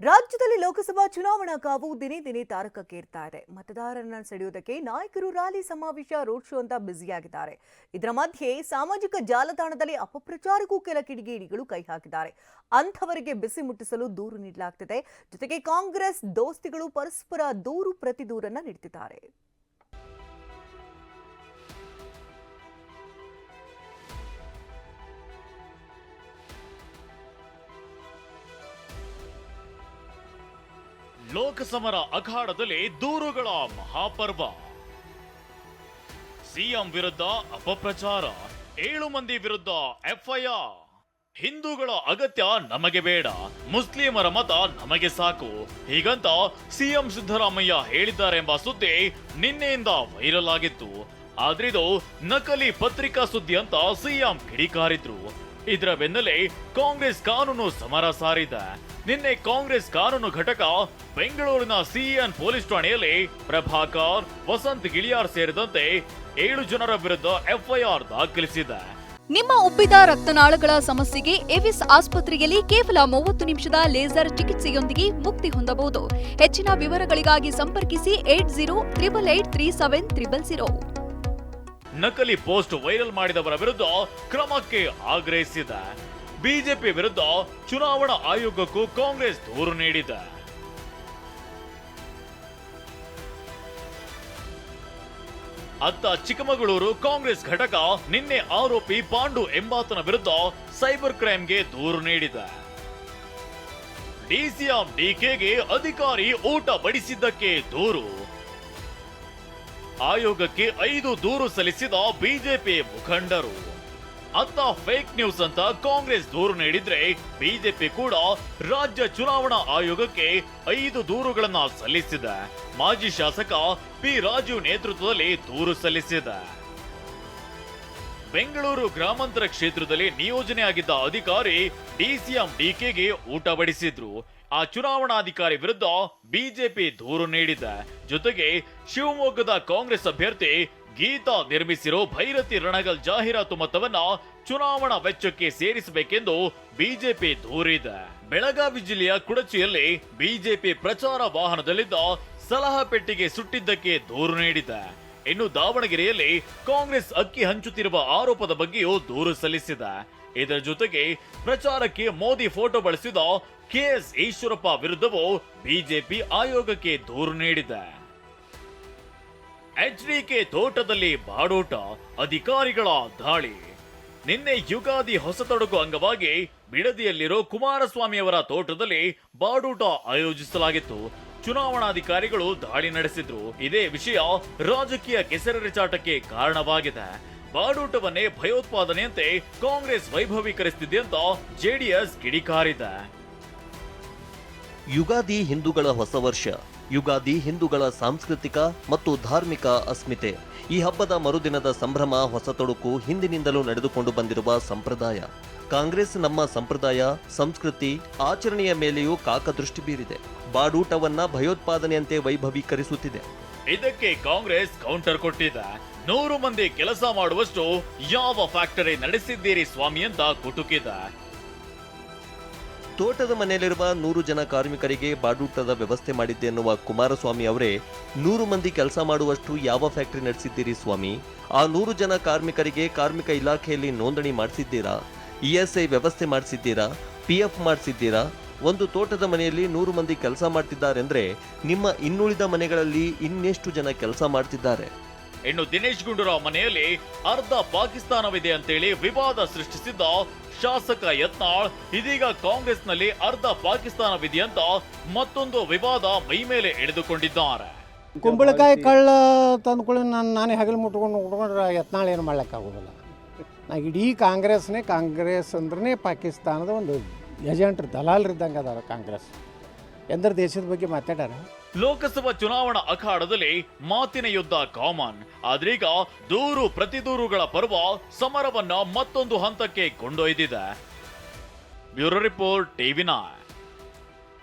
ರಾಜ್ಯದಲ್ಲಿ ಲೋಕಸಭಾ ಚುನಾವಣಾ ಕಾವು ದಿನೇ ದಿನೇ ತಾರಕಕ್ಕೇರ್ತಾ ಇದೆ. ಮತದಾರರನ್ನ ಸೆಳೆಯುವುದಕ್ಕೆ ನಾಯಕರು ರ್ಯಾಲಿ, ಸಮಾವೇಶ, ರೋಡ್ ಶೋ ಅಂತ ಬ್ಯುಸಿಯಾಗಿದ್ದಾರೆ. ಇದರ ಮಧ್ಯೆ ಸಾಮಾಜಿಕ ಜಾಲತಾಣದಲ್ಲಿ ಅಪಪ್ರಚಾರಕ್ಕೂ ಕೆಲ ಕಿಡಿಗೇಡಿಗಳು ಕೈ ಹಾಕಿದ್ದಾರೆ. ಅಂಥವರಿಗೆ ಬಿಸಿ ಮುಟ್ಟಿಸಲು ದೂರು ನೀಡಲಾಗ್ತಿದೆ. ಜೊತೆಗೆ ಕಾಂಗ್ರೆಸ್ ದೋಸ್ತಿಗಳು ಪರಸ್ಪರ ದೂರು ಪ್ರತಿದೂರನ್ನ ನೀಡುತ್ತಿದ್ದಾರೆ ಲೋಕಸಮರ ಅಖಾಡದಲ್ಲಿ ದೂರುಗಳ ಮಹಾಪರ್ವ. ಸಿಎಂ ವಿರುದ್ಧ ಅಪಪ್ರಚಾರ, ಏಳು ಮಂದಿ ವಿರುದ್ಧ ಎಫ್ಐಆರ್. ಹಿಂದೂಗಳ ಅಗತ್ಯ ನಮಗೆ ಬೇಡ, ಮುಸ್ಲಿಮರ ಮತ ನಮಗೆ ಸಾಕು. ಹೀಗಂತ ಸಿಎಂ ಸಿದ್ದರಾಮಯ್ಯ ಹೇಳಿದ್ದಾರೆಂಬ ಸುದ್ದಿ ನಿನ್ನೆಯಿಂದ ವೈರಲ್ ಆಗಿತ್ತು. ಆದ್ರಿದು ನಕಲಿ ಪತ್ರಿಕಾ ಸುದ್ದಿ ಅಂತ ಸಿಎಂ ಕಿಡಿಕಾರಿದ್ರು. ಇದರ ಬೆನ್ನಲ್ಲೇ ಕಾಂಗ್ರೆಸ್ ಕಾನೂನು ಸಮರ ಸಾರಿದೆ. ನಿನ್ನೆ ಕಾಂಗ್ರೆಸ್ ಕಾನೂನು ಘಟಕ ಬೆಂಗಳೂರಿನ ಸಿಎನ್ ಪೊಲೀಸ್ ಠಾಣೆಯಲ್ಲಿ ಪ್ರಭಾಕರ್ ವಸಂತ್ ಗಿಳಿಯಾರ್ ಸೇರಿದಂತೆ ಏಳು ಜನರ ವಿರುದ್ಧ ಎಫ್ಐಆರ್ ದಾಖಲಿಸಿದೆ. ನಿಮ್ಮ ಉಬ್ಬಿದ ರಕ್ತನಾಳಗಳ ಸಮಸ್ಯೆಗೆ ಎವಿಸ್ ಆಸ್ಪತ್ರೆಯಲ್ಲಿ ಕೇವಲ ಮೂವತ್ತು ನಿಮಿಷದ ಲೇಸರ್ ಚಿಕಿತ್ಸೆಯೊಂದಿಗೆ ಮುಕ್ತಿ ಹೊಂದಬಹುದು. ಹೆಚ್ಚಿನ ವಿವರಗಳಿಗಾಗಿ ಸಂಪರ್ಕಿಸಿ eight zero triple eight three seven triple zero. ನಕಲಿ ಪೋಸ್ಟ್ ವೈರಲ್ ಮಾಡಿದವರ ವಿರುದ್ಧ ಕ್ರಮಕ್ಕೆ ಆಗ್ರಹಿಸಿದೆ. ಬಿಜೆಪಿ ವಿರುದ್ಧ ಚುನಾವಣಾ ಆಯೋಗಕ್ಕೂ ಕಾಂಗ್ರೆಸ್ ದೂರು ನೀಡಿದೆ. ಅತ್ತ ಚಿಕ್ಕಮಗಳೂರು ಕಾಂಗ್ರೆಸ್ ಘಟಕ ನಿನ್ನೆ ಆರೋಪಿ ಪಾಂಡು ಎಂಬಾತನ ವಿರುದ್ಧ ಸೈಬರ್ ಕ್ರೈಮ್ಗೆ ದೂರು ನೀಡಿದೆ. ಡಿಸಿಎಂ ಡಿಕೆಗೆ ಅಧಿಕಾರಿ ಊಟ ಬಡಿಸಿದ್ದಕ್ಕೆ ದೂರು. ಆಯೋಗಕ್ಕೆ ಐದು ದೂರು ಸಲ್ಲಿಸಿದ ಬಿಜೆಪಿ ಮುಖಂಡರು. ಅತ್ತ ಫೇಕ್ ನ್ಯೂಸ್ ಅಂತ ಕಾಂಗ್ರೆಸ್ ದೂರು ನೀಡಿದ್ರೆ ಬಿಜೆಪಿ ಕೂಡ ರಾಜ್ಯ ಚುನಾವಣಾ ಆಯೋಗಕ್ಕೆ ಐದು ದೂರುಗಳನ್ನ ಸಲ್ಲಿಸಿದೆ. ಮಾಜಿ ಶಾಸಕ ಪಿ ರಾಜು ನೇತೃತ್ವದಲ್ಲಿ ದೂರು ಸಲ್ಲಿಸಿದೆ. ಬೆಂಗಳೂರು ಗ್ರಾಮಾಂತರ ಕ್ಷೇತ್ರದಲ್ಲಿ ನಿಯೋಜನೆಯಾಗಿದ್ದ ಅಧಿಕಾರಿ ಡಿಸಿಎಂ ಡಿಕೆಗೆ ಊಟ ಬಡಿಸಿದ್ರು. ಆ ಚುನಾವಣಾಧಿಕಾರಿ ವಿರುದ್ಧ ಬಿಜೆಪಿ ದೂರು ನೀಡಿದೆ. ಜೊತೆಗೆ ಶಿವಮೊಗ್ಗದ ಕಾಂಗ್ರೆಸ್ ಅಭ್ಯರ್ಥಿ ಗೀತಾ ನಿರ್ಮಿಸಿರೋ ಭೈರತಿ ರಣಗಲ್ ಜಾಹೀರಾತು ಮೊತ್ತವನ್ನ ಚುನಾವಣಾ ವೆಚ್ಚಕ್ಕೆ ಸೇರಿಸಬೇಕೆಂದು ಬಿಜೆಪಿ ದೂರಿದೆ. ಬೆಳಗಾವಿ ಜಿಲ್ಲೆಯ ಕುಡಚಿಯಲ್ಲಿ ಬಿಜೆಪಿ ಪ್ರಚಾರ ವಾಹನದಲ್ಲಿದ್ದ ಸಲಹಾ ಪೆಟ್ಟಿಗೆ ಸುಟ್ಟಿದ್ದಕ್ಕೆ ದೂರು ನೀಡಿದೆ. ಇನ್ನು ದಾವಣಗೆರೆಯಲ್ಲಿ ಕಾಂಗ್ರೆಸ್ ಅಕ್ಕಿ ಹಂಚುತ್ತಿರುವ ಆರೋಪದ ಬಗ್ಗೆಯೂ ದೂರು ಸಲ್ಲಿಸಿದೆ. ಇದರ ಜೊತೆಗೆ ಪ್ರಚಾರಕ್ಕೆ ಮೋದಿ ಫೋಟೋ ಬಳಸಿದ ಕೆಎಸ್ ಈಶ್ವರಪ್ಪ ವಿರುದ್ಧವೂ ಬಿಜೆಪಿ ಆಯೋಗಕ್ಕೆ ದೂರು ನೀಡಿದೆ. ಎಚ್ಡಿಕೆ ತೋಟದಲ್ಲಿ ಬಾಡೋಟ ಅಧಿಕಾರಿಗಳ ದಾಳಿ. ನಿನ್ನೆ ಯುಗಾದಿ ಹೊಸತೊಡಗು ಅಂಗವಾಗಿ ಬಿಡದಿಯಲ್ಲಿರೋ ಕುಮಾರಸ್ವಾಮಿಯವರ ತೋಟದಲ್ಲಿ ಬಾಡೂಟ ಆಯೋಜಿಸಲಾಗಿತ್ತು. ಚುನಾವಣಾಧಿಕಾರಿಗಳು ದಾಳಿ ನಡೆಸಿದ್ರು. ಇದೇ ವಿಷಯ ರಾಜಕೀಯ ಕೆಸರೆರಚಾಟಕ್ಕೆ ಕಾರಣವಾಗಿದೆ. ಬಾಡೂಟವನ್ನೇ ಭಯೋತ್ಪಾದನೆಯಂತೆ ಕಾಂಗ್ರೆಸ್ ವೈಭವೀಕರಿಸುತ್ತಿದೆ ಅಂತ ಜೆಡಿಎಸ್ ಕಿಡಿಕಾರಿದೆ. ಯುಗಾದಿ ಹಿಂದೂಗಳ ಹೊಸ ವರ್ಷ, ಯುಗಾದಿ ಹಿಂದೂಗಳ ಸಾಂಸ್ಕೃತಿಕ ಮತ್ತು ಧಾರ್ಮಿಕ ಅಸ್ಮಿತೆ. ಈ ಹಬ್ಬದ ಮರುದಿನದ ಸಂಭ್ರಮ, ಹೊಸ ತೊಡಕು ಹಿಂದಿನಿಂದಲೂ ನಡೆದುಕೊಂಡು ಬಂದಿರುವ ಸಂಪ್ರದಾಯ. ಕಾಂಗ್ರೆಸ್ ನಮ್ಮ ಸಂಪ್ರದಾಯ, ಸಂಸ್ಕೃತಿ, ಆಚರಣೆಯ ಮೇಲೆಯೂ ಕಾಕದೃಷ್ಟಿ ಬೀರಿದೆ. ಬಾಡೂಟವನ್ನ ಭಯೋತ್ಪಾದನೆಯಂತೆ ವೈಭವೀಕರಿಸುತ್ತಿದೆ. ಇದಕ್ಕೆ ಕಾಂಗ್ರೆಸ್ ಕೌಂಟರ್ ಕೊಟ್ಟಿದೆ ನೂರು ಮಂದಿ ಕೆಲಸ ಮಾಡುವಷ್ಟು ಯಾವ ಫ್ಯಾಕ್ಟರಿ ನಡೆಸಿದ್ದೀರಿ ಸ್ವಾಮಿ ಅಂತ ಕುಟುಕಿದೆ ತೋಟದ ಮನೆಯಲ್ಲಿರುವ ನೂರು ಜನ ಕಾರ್ಮಿಕರಿಗೆ ಬಾಡೂಟದ ವ್ಯವಸ್ಥೆ ಮಾಡಿದ್ದೆ ಎನ್ನುವ ಕುಮಾರಸ್ವಾಮಿ ಅವರೇ, ನೂರು ಮಂದಿ ಕೆಲಸ ಮಾಡುವಷ್ಟು ಯಾವ ಫ್ಯಾಕ್ಟರಿ ನಡೆಸಿದ್ದೀರಿ ಸ್ವಾಮಿ? ಆ ನೂರು ಜನ ಕಾರ್ಮಿಕರಿಗೆ ಕಾರ್ಮಿಕ ಇಲಾಖೆಯಲ್ಲಿ ನೋಂದಣಿ ಮಾಡಿಸಿದ್ದೀರಾ? ಇಎಸ್ಐ ವ್ಯವಸ್ಥೆ ಮಾಡಿಸಿದ್ದೀರಾ? P F ಮಾಡಿಸಿದ್ದೀರಾ? ಒಂದು ತೋಟದ ಮನೆಯಲ್ಲಿ ನೂರು ಮಂದಿ ಕೆಲಸ ಮಾಡ್ತಿದ್ದಾರೆಂದರೆ ನಿಮ್ಮ ಇನ್ನುಳಿದ ಮನೆಗಳಲ್ಲಿ ಇನ್ನೆಷ್ಟು ಜನ ಕೆಲಸ ಮಾಡ್ತಿದ್ದಾರೆ? ಇನ್ನು ದಿನೇಶ್ ಗುಂಡೂರಾವ್ ಮನೆಯಲ್ಲಿ ಅರ್ಧ ಪಾಕಿಸ್ತಾನವಿದೆ ಅಂತೇಳಿ ವಿವಾದ ಸೃಷ್ಟಿಸಿದ್ದ ಶಾಸಕ ಯತ್ನಾಳ್, ಇದೀಗ ಕಾಂಗ್ರೆಸ್ನಲ್ಲಿ ಅರ್ಧ ಪಾಕಿಸ್ತಾನವಿದೆಯಂತ ಮತ್ತೊಂದು ವಿವಾದ ಮೈ ಮೇಲೆ ಎಳೆದುಕೊಂಡಿದ್ದಾರೆ. ಕುಂಬಳಕಾಯಿ ಕಳ್ಳ ತಂದ್ಕೊಳ್ಳಿ, ನಾನು ನಾನೇ ಹಗಲು ಮುಟ್ಕೊಂಡು ಉಟ್ಕೊಂಡ್ರೆ ಯತ್ನಾಳ್ ಏನು ಮಾಡ್ಲಿಕ್ಕಾಗೋದಿಲ್ಲ. ನಾ ಇಡೀ ಕಾಂಗ್ರೆಸ್ನೇ ಕಾಂಗ್ರೆಸ್ ಅಂದ್ರೆ ಪಾಕಿಸ್ತಾನದ ಒಂದು ಏಜೆಂಟ್ರು ದಲಾಲ್ರಿದ್ದಂಗೆ ಅದಾರ ಕಾಂಗ್ರೆಸ್. ಎಂದ್ರೆ ದೇಶದ ಬಗ್ಗೆ ಮಾತಾಡ್ಯಾರ? ಲೋಕಸಭಾ ಚುನಾವಣಾ ಅಖಾಡದಲ್ಲಿ ಮಾತಿನ ಯುದ್ಧ ಕಾಮನ್. ಆದ್ರೀಗ ದೂರು ಪ್ರತಿದೂರುಗಳ ಪರ್ವ ಸಮರವನ್ನ ಮತ್ತೊಂದು ಹಂತಕ್ಕೆ ಕೊಂಡೊಯ್ದಿದೆ. Bureau report TV nine.